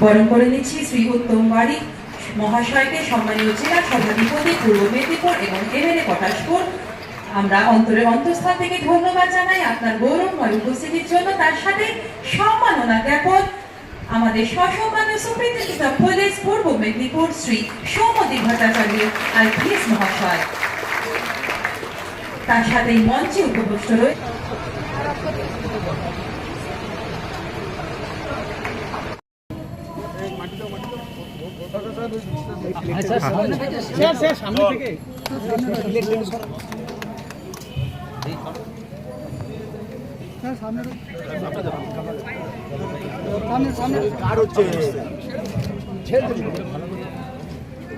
বরণ করে নিচ্ছি শ্রী উত্তম বাড়ি। মহাশয়কে সম্মানীয় জেলা সভাধিপতি, পূর্ব মেদিনীপুর এবং এমএলএ পটাশপুর আমরা অন্তরের অন্তঃস্থল থেকে ধন্যবাদ জানাই আপনার গৌরবময় উপস্থিতির জন্য। তার সাথে সম্মাননা জ্ঞাপন আমাদের সসম্মানীয় সুপ্রিন্টেন্ডেন্ট of police Purba Medinipur Shri সৌমদী Bhattacharya IPS মহাশয়। তার সাথে মঞ্চে উপবিষ্ট রয়েছে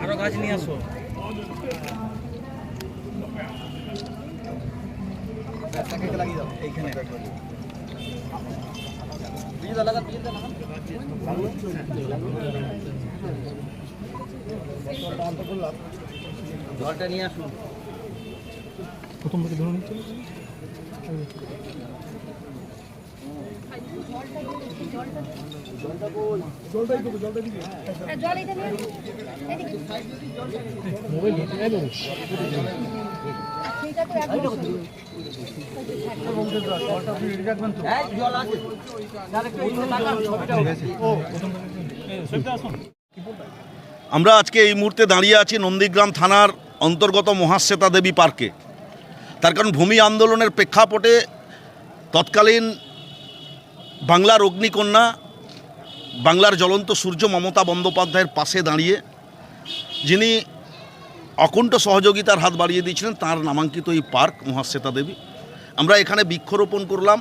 আরও গাছ নিয়ে আসো। জলটা নিয়ে আসুন। প্রথম থেকে ধরে নিচ্ছে মোবাইল আমরা আজকে এই মুহূর্তে দাঁড়িয়ে আছি নন্দীগ্রাম থানার অন্তর্গত মহাশ্বেতা দেবী পার্কে। তার কারণ ভূমি আন্দোলনের প্রেক্ষাপটে তৎকালীন বাংলার অগ্নিকন্যা, বাংলার জ্বলন্ত সূর্য মমতা বন্দ্যোপাধ্যায়ের পাশে দাঁড়িয়ে, যিনি অকুণ্ঠ সহযোগিতার হাত বাড়িয়ে দিয়েছিলেন তার নামাঙ্কিত এই পার্ক মহাশ্বেতা দেবী। আমরা এখানে বৃক্ষরোপণ করলাম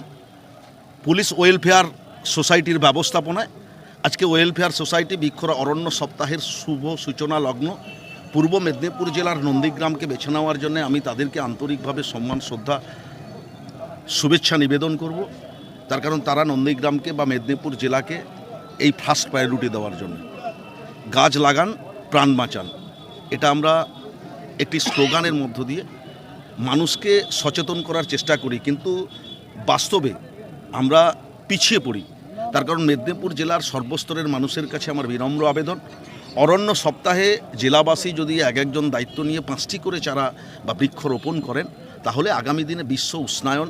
পুলিশ ওয়েলফেয়ার সোসাইটির ব্যবস্থাপনায়। আজকে ওয়েলফেয়ার সোসাইটি বৃক্ষর অরণ্য সপ্তাহের শুভ সূচনা লগ্ন পূর্ব মেদিনীপুর জেলার নন্দীগ্রামকে বেছে নেওয়ার জন্য আমি তাদেরকে আন্তরিকভাবে সম্মান, শ্রদ্ধা, শুভেচ্ছা নিবেদন করব। তার কারণ তারা নন্দীগ্রামকে বা মেদিনীপুর জেলাকে এই ফার্স্ট প্রায়োরিটি দেওয়ার জন্য। গাছ লাগান, প্রাণ বাঁচান। এটা আমরা একটি স্লোগানের মধ্য দিয়ে মানুষকে সচেতন করার চেষ্টা করি, কিন্তু বাস্তবে আমরা পিছিয়ে পড়ি। তার কারণ মেদিনীপুর জেলার সর্বস্তরের মানুষের কাছে আমার বিনম্র আবেদন। অরণ্য সপ্তাহে জেলাবাসী যদি এক একজন দায়িত্ব নিয়ে পাঁচটি করে চারা বা বৃক্ষরোপণ করেন, তাহলে আগামী দিনে বিশ্ব উষ্ণায়ন,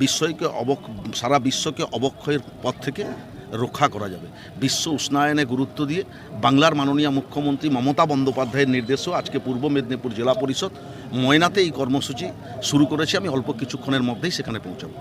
বিশ্বকে অবক, সারা বিশ্বকে অবক্ষয়ের পথ থেকে রক্ষা করা যাবে। বিশ্ব উষ্ণায়নে গুরুত্ব দিয়ে বাংলার মাননীয় মুখ্যমন্ত্রী মমতা বন্দ্যোপাধ্যায়ের নির্দেশেও আজকে পূর্ব মেদিনীপুর জেলা পরিষদ ময়নাতে এই কর্মসূচি শুরু করেছে। আমি অল্প কিছুক্ষণের মধ্যেই সেখানে পৌঁছাবো।